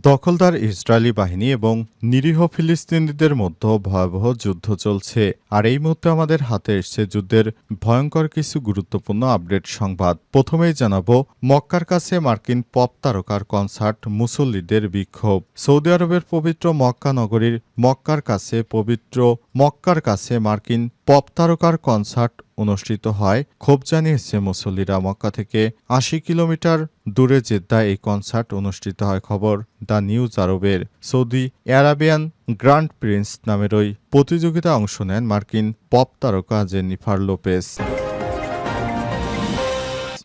দখলদার ইসরায়েলি বাহিনী এবং নিরীহ ফিলিস্তিনিদের মধ্যে ভয়াবহ যুদ্ধ চলছে। আর এই মুহূর্তে আমাদের হাতে এসছে যুদ্ধের ভয়ঙ্কর কিছু গুরুত্বপূর্ণ আপডেট সংবাদ। প্রথমেই জানাব, মক্কার কাছে মার্কিন পপ তারকার কনসার্ট মুসল্লিদের বিক্ষোভ। সৌদি আরবের পবিত্র মক্কা নগরীর মক্কার কাছে পবিত্র মক্কার কাছে মার্কিন পপ তারকার কনসার্ট অনুষ্ঠিত হয় ক্ষোভ জানিয়েছে মুসল্লিরা মক্কা থেকে আশি কিলোমিটার দূরে জেদ্দায় এই কনসার্ট অনুষ্ঠিত হয় খবর দ্য নিউজ আরবের। সৌদি অ্যারাবিয়ান গ্র্যান্ড প্রিন্স নামের ওই প্রতিযোগিতায় অংশ নেন মার্কিন পপ তারকা জেনিফার লোপেস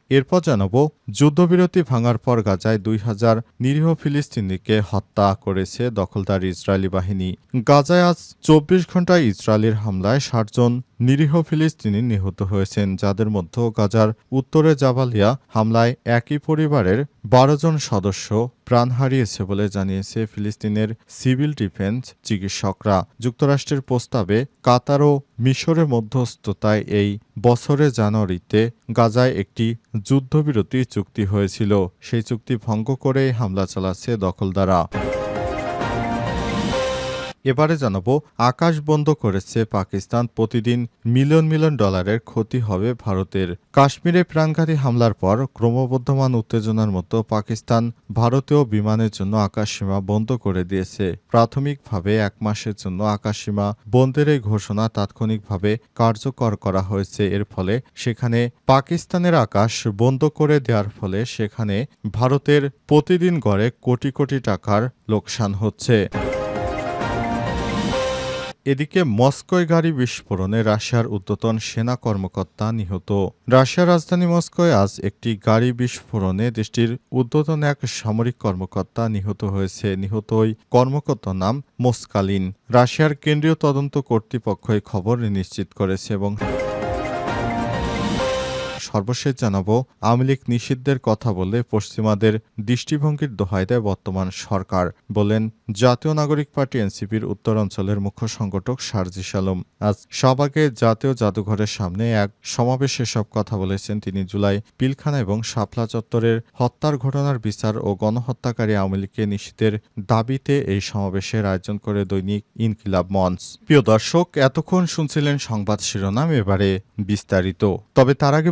এরপর জানাব, যুদ্ধবিরতি ভাঙার পর গাজায় দুই হাজার নিরীহ ফিলিস্তিনিকে হত্যা করেছে দখলদার ইসরায়েলি বাহিনী। গাজায় আজ চব্বিশ ঘন্টায় ইসরায়েলের হামলায় ষাটজন নিরীহ ফিলিস্তিনি নিহত হয়েছেন, যাদের মধ্যে গাজার উত্তরে জাবালিয়া হামলায় একই পরিবারের বারো জন সদস্য প্রাণ হারিয়েছে বলে জানিয়েছে ফিলিস্তিনের সিভিল ডিফেন্স চিকিৎসকরা। যুক্তরাষ্ট্রের প্রস্তাবে কাতার ও মিশরের মধ্যস্থতায় এই বছরের জানুয়ারিতে গাজায় একটি যুদ্ধবিরতি চুক্তি হয়েছিল। সেই চুক্তি ভঙ্গ করে হামলা চালাচ্ছে দখলদারা এবারে জানাব, আকাশ বন্ধ করেছে পাকিস্তান, প্রতিদিন মিলিয়ন মিলিয়ন ডলারের ক্ষতি হবে ভারতের। কাশ্মীরে প্রাণঘাতী হামলার পর ক্রমবর্ধমান উত্তেজনার মতো পাকিস্তান ভারতীয় বিমানের জন্য আকাশসীমা বন্ধ করে দিয়েছে। প্রাথমিকভাবে এক মাসের জন্য আকাশসীমা বন্ধের এই ঘোষণা তাৎক্ষণিকভাবে কার্যকর করা হয়েছে। এর ফলে সেখানে পাকিস্তানের আকাশ বন্ধ করে দেওয়ার ফলে সেখানে ভারতের প্রতিদিন গড়ে কোটি কোটি টাকার লোকসান হচ্ছে। এদিকে মস্কোয় গাড়ি বিস্ফোরণে রাশিয়ার উদ্যতন সেনা কর্মকর্তা নিহত। রাশিয়ার রাজধানী মস্কোয় আজ একটি গাড়ি বিস্ফোরণে দেশটির উদ্যতন এক সামরিক কর্মকর্তা নিহত হয়েছে। নিহত ওই কর্মকর্তার নাম মোস্কালিন। রাশিয়ার কেন্দ্রীয় তদন্ত কর্তৃপক্ষ খবর নিশ্চিত করেছে এবং সর্বশেষ জানাব, আওয়ামী লীগ নিষিদ্ধের কথা বলে পশ্চিমাদের দৃষ্টিভঙ্গির দোহাই দেয় বর্তমান সরকার, বলেন জাতীয় নাগরিক পার্টি এনসিপির উত্তরাঞ্চলের মুখ্য সংগঠক সারজিস আলম আজ শাহবাগে জাতীয় জাদুঘরের সামনে এক সমাবেশে সব কথা বলেছেন তিনি জুলাই পিলখানা এবং শাপলা চত্বরের হত্যার ঘটনার বিচার ও গণহত্যাকারী আওয়ামী লীগকে নিষিদ্ধের দাবিতে এই সমাবেশের আয়োজন করে দৈনিক ইনকিলাব মঞ্চ। প্রিয় দর্শক, এতক্ষণ শুনছিলেন সংবাদ শিরোনাম, এবারে বিস্তারিত। তবে তার আগে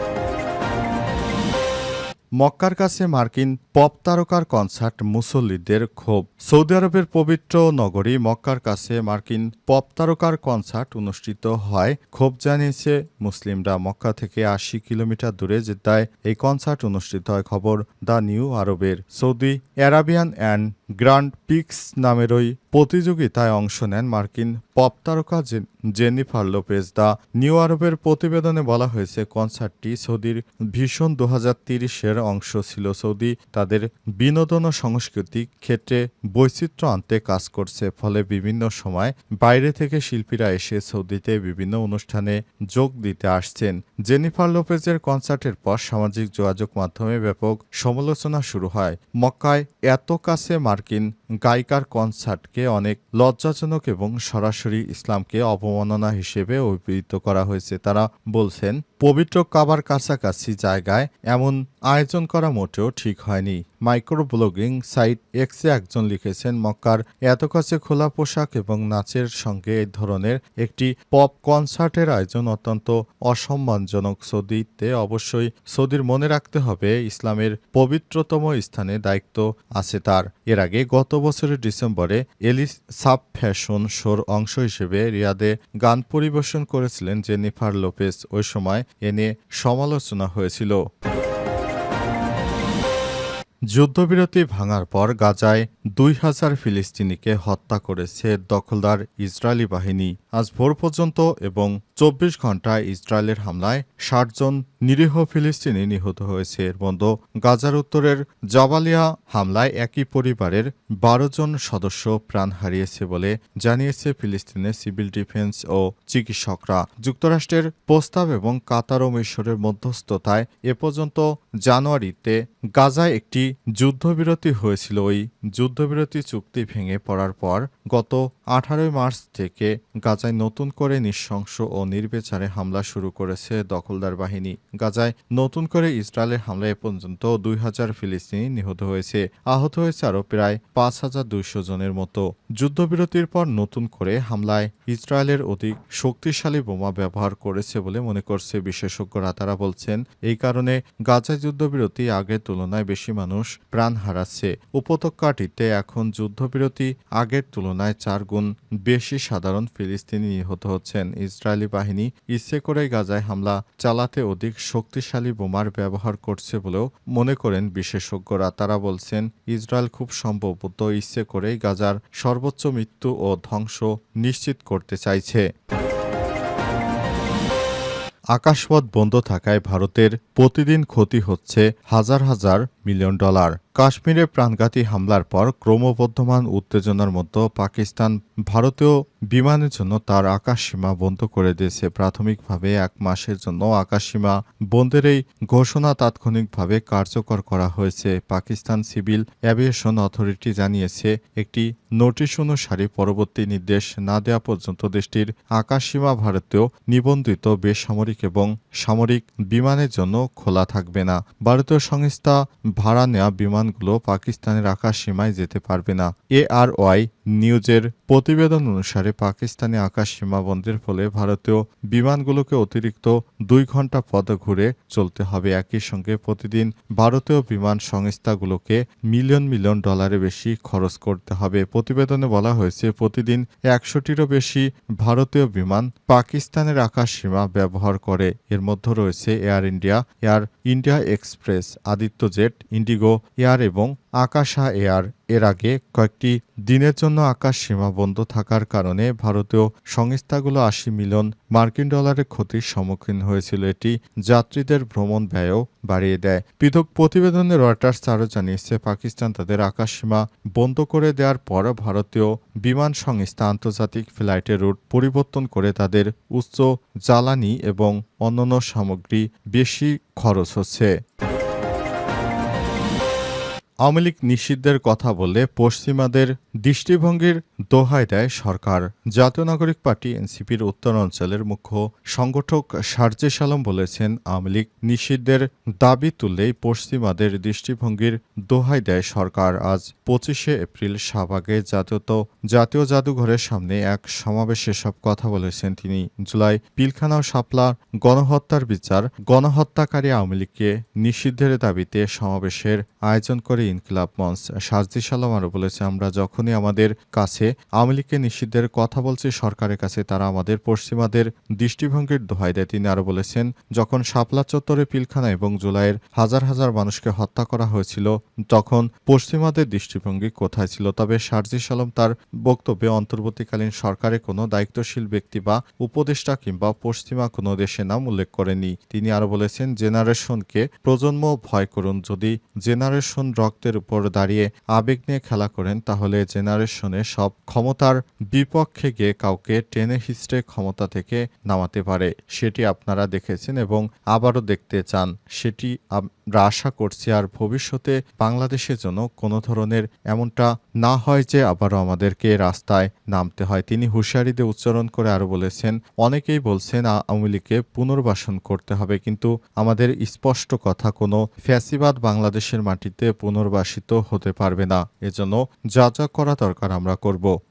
মক্কার কাছে মার্কিন পপ তারকার কনসার্ট মুসল্লিদের ক্ষোভ। সৌদি আরবের পবিত্র নগরী মক্কার কাছে মার্কিন পপ তারকার কনসার্ট অনুষ্ঠিত হয়। ক্ষোভ জানিয়েছে, মুসলিমরা মক্কা থেকে আশি কিলোমিটার দূরে জেদ্দায় এই কনসার্ট অনুষ্ঠিত হয়। খবর দ্য নিউ আরবের। Saudi Arabian and grand prix নামের ওই প্রতিযোগিতায় অংশ নেন মার্কিন পপ তারকা জেনিফার লোপেজ। দা নিউ আরবের প্রতিবেদনে বলা হয়েছে, কনসার্টটি সৌদির ভীষণ দু এর অংশ ছিল। সৌদি তাদের বিনোদন ও সাংস্কৃতিক ক্ষেত্রে বৈচিত্র্য আনতে কাজ করছে। ফলে বিভিন্ন সময় বাইরে থেকে শিল্পীরা এসে সৌদিতে বিভিন্ন অনুষ্ঠানে যোগ দিতে আসছেন। জেনিফার লোপেজের কনসার্টের পর সামাজিক যোগাযোগ মাধ্যমে ব্যাপক সমালোচনা শুরু হয়। মক্কায় এত কাছে মার্কিন গায়িকার কনসার্টকে অনেক লজ্জাজনক এবং সরাসরি ইসলামকে অবমাননা হিসেবে অভিহিত করা হয়েছে। তারা বলছেন, পবিত্র কাবার কাছাকাছি জায়গায় এমন আয়োজন করা মোটেও ঠিক হয়নি। মাইক্রো ব্লগিং সাইট এক্সে একজন লিখেছেন, মক্কার এত কাছে খোলা পোশাক এবং নাচের সঙ্গে এই ধরনের একটি পপ কনসার্টের আয়োজন অত্যন্ত অসম্মানজনক। সৌদিতে অবশ্যই সৌদির মনে রাখতে হবে, ইসলামের পবিত্রতম স্থানে দায়িত্ব আছে তার। এর আগে গত বছরের ডিসেম্বরে এলিস সাব ফ্যাশন শোর অংশ হিসেবে রিয়াদে গান পরিবেশন করেছিলেন জেনিফার লোপেস ওই সময় এ নিয়ে সমালোচনা হয়েছিল। যুদ্ধবিরতি ভাঙার পর গাজায় দুই হাজার ফিলিস্তিনিকে হত্যা করেছে দখলদার ইসরায়েলি বাহিনী। আজ ভোর পর্যন্ত এবং চব্বিশ ঘন্টায় ইসরায়েলের হামলায় ষাট জন নিরীহ ফিলিস্তিনি নিহত হয়েছে। এর মধ্যে গাজার উত্তরের জাবালিয়া হামলায় একই পরিবারের বারো জন সদস্য প্রাণ হারিয়েছে বলে জানিয়েছে ফিলিস্তিনের সিভিল ডিফেন্স ও চিকিৎসকরা। যুক্তরাষ্ট্রের প্রস্তাব এবং কাতার ও মিশরের মধ্যস্থতায় এ পর্যন্ত জানুয়ারিতে গাজায় একটি যুদ্ধবিরতি হয়েছিল। ওই যুদ্ধবিরতি চুক্তি ভেঙে পড়ার পর গত আঠারোই মার্চ থেকে গাজায় নতুন করে নৃশংস ও নির্বিচারে হামলা শুরু করেছে দখলদার বাহিনী। গাজায় নতুন করে ইসরায়েলের হামলায় পর্যন্ত দুই হাজার ফিলিস্তিনি নিহত হয়েছে। আহত হয়েছে আরও প্রায় পাঁচ হাজার দুইশো জনের মতো। যুদ্ধবিরতির পর নতুন করে হামলায় ইসরায়েলের অধিক শক্তিশালী বোমা ব্যবহার করেছে বলে মনে করছে বিশেষজ্ঞরা। তারা বলছেন, এই কারণে গাজায় যুদ্ধবিরতি আগের তুলনায় বেশি মানুষ প্রাণ হারাচ্ছে। উপত্যকাটিতে এখন যুদ্ধবিরতি আগের তুলনায় চার গুণ বেশি সাধারণ ফিলিস্তিনি নিহত হচ্ছেন। ইসরায়েলি বাহিনী ইচ্ছে করে গাজায় হামলা চালাতে অধিক শক্তিশালী বোমার ব্যবহার করছে বলেও মনে করেন বিশেষজ্ঞরা। তারা বলছেন, ইসরায়েল খুব সম্ভবত ইচ্ছে করেই গাজার সর্বোচ্চ মৃত্যু ও ধ্বংস নিশ্চিত করতে চাইছে। আকাশপথ বন্ধ থাকায় ভারতের প্রতিদিন ক্ষতি হচ্ছে হাজার হাজার মিলিয়ন ডলার। কাশ্মীরে প্রাণঘাতী হামলার পর ক্রমবর্ধমান উত্তেজনার মধ্যে পাকিস্তান ভারতীয় বিমানের জন্য তার আকাশসীমা বন্ধ করে দিয়েছে। প্রাথমিকভাবে এক মাসের জন্য আকাশসীমা বন্ধের এই ঘোষণা তাৎক্ষণিকভাবে কার্যকর করা হয়েছে। পাকিস্তান সিভিল অ্যাভিয়েশন অথরিটি জানিয়েছে, একটি নোটিশ অনুসারে পরবর্তী নির্দেশ না দেওয়া পর্যন্ত দেশটির আকাশসীমা ভারতীয় নিবন্ধিত বেসামরিক এবং সামরিক বিমানের জন্য খোলা থাকবে না। ভারতীয় সংস্থা ভাড়া নেওয়া বিমানগুলো পাকিস্তানের আকাশ সীমায় যেতে পারবে না। এআরওয়াই নিউজের প্রতিবেদন অনুসারে পাকিস্তানি আকাশ সীমা বন্ধের ফলে ভারতীয় বিমানগুলোকে অতিরিক্ত দুই ঘণ্টা পথ ঘুরে চলতে হবে। একই সঙ্গে প্রতিদিন ভারতীয় বিমান সংস্থাগুলোকে মিলিয়ন মিলিয়ন ডলারের বেশি খরচ করতে হবে। প্রতিবেদনে বলা হয়েছে, প্রতিদিন একশোটিরও বেশি ভারতীয় বিমান পাকিস্তানের আকাশ সীমা ব্যবহার করে। এর মধ্যে রয়েছে Air India Air India Express, Aditya jet, IndiGo air এবং আকাশা এয়ার। এর আগে কয়েকটি দিনের জন্য আকাশ সীমা বন্ধ থাকার কারণে ভারতীয় সংস্থাগুলো আশি মিলিয়ন মার্কিন ডলারের ক্ষতির সম্মুখীন হয়েছিল। এটি যাত্রীদের ভ্রমণ ব্যয়ও বাড়িয়ে দেয়। পৃথক প্রতিবেদনে রয়টার্স আরও জানিয়েছে, পাকিস্তান তাদের আকাশসীমা বন্ধ করে দেওয়ার পর ভারতীয় বিমান সংস্থা আন্তর্জাতিক ফ্লাইটের রুট পরিবর্তন করে তাদের উচ্চ জ্বালানি এবং অন্যান্য সামগ্রী বেশি খরচ হচ্ছে। আওয়ামী লীগ নিষিদ্ধের কথা বললে পশ্চিমাদের দৃষ্টিভঙ্গির দোহাই দেয় সরকার। জাতীয় নাগরিক পার্টি, এনসিপির উত্তরাঞ্চলের মুখ্য সংগঠক সার্জেস আলম বলেছেন, আওয়ামী লীগ নিষিদ্ধের দাবি তুললেই পশ্চিমাদের দৃষ্টিভঙ্গির দোহাই দেয় সরকার। আজ পঁচিশে এপ্রিল শাহবাগে জাতীয়ত, জাতীয় জাদুঘরের সামনে এক সমাবেশে সব কথা বলেছেন তিনি। জুলাই পিলখানা ও শাপলা গণহত্যার বিচার, গণহত্যাকারী আওয়ামী লীগকে নিষিদ্ধের দাবিতে সমাবেশের আয়োজন করে ইনকিলাব মঞ্চ সাজদি সালাম আরও বলেছে, আমরা যখনই আমাদের কাছে আওয়ামী লীগকে নিষিদ্ধের কথা বলছি সরকারের কাছে, তারা আমাদের পশ্চিমাদের দৃষ্টিভঙ্গির দোহাই দেয়। তিনি আরও বলেছেন, যখন শাপলা চত্বরে পিলখানা এবং জুলাইয়ের হাজার হাজার মানুষকে হত্যা করা হয়েছিল, তখন পশ্চিমাদের দৃষ্টিভঙ্গি কোথায় ছিল? তবে সারজি সালাম তার বক্তব্যে অন্তর্বর্তীকালীন সরকারে কোনো দায়িত্বশীল ব্যক্তি বা উপদেষ্টা কিংবা পশ্চিমা কোনো দেশের নাম উল্লেখ করেনি তিনি আরও বলেছেন, জেনারেশনকে প্রজন্ম ভয় করুন। যদি জেনারেশন রক্তের উপর দাঁড়িয়ে আবেগ নিয়ে খেলা করেন, তাহলে জেনারেশনে সব ক্ষমতার বিপক্ষে গিয়ে কাউকে টেনে হিস্ট্রে ক্ষমতা থেকে নামাতে পারে। সেটি আপনারা দেখেছেন এবং আবারও দেখতে চান। সেটি আমরা আশা করছি আর ভবিষ্যতে বাংলাদেশের জন্য কোনো ধরনের এমনটা না হয় যে আবারও আমাদেরকে রাস্তায় নামতে হয়। তিনি হুঁশিয়ারি দিয়ে উচ্চারণ করে আরও বলেছেন, অনেকেই বলছেন আওয়ামী লীগকে পুনর্বাসন করতে হবে, কিন্তু আমাদের স্পষ্ট কথা, কোনো ফ্যাসিবাদ বাংলাদেশের মাটিতে পুনর্বাসিত হতে পারবে না। এজন্য যা যা করা দরকার আমরা করব।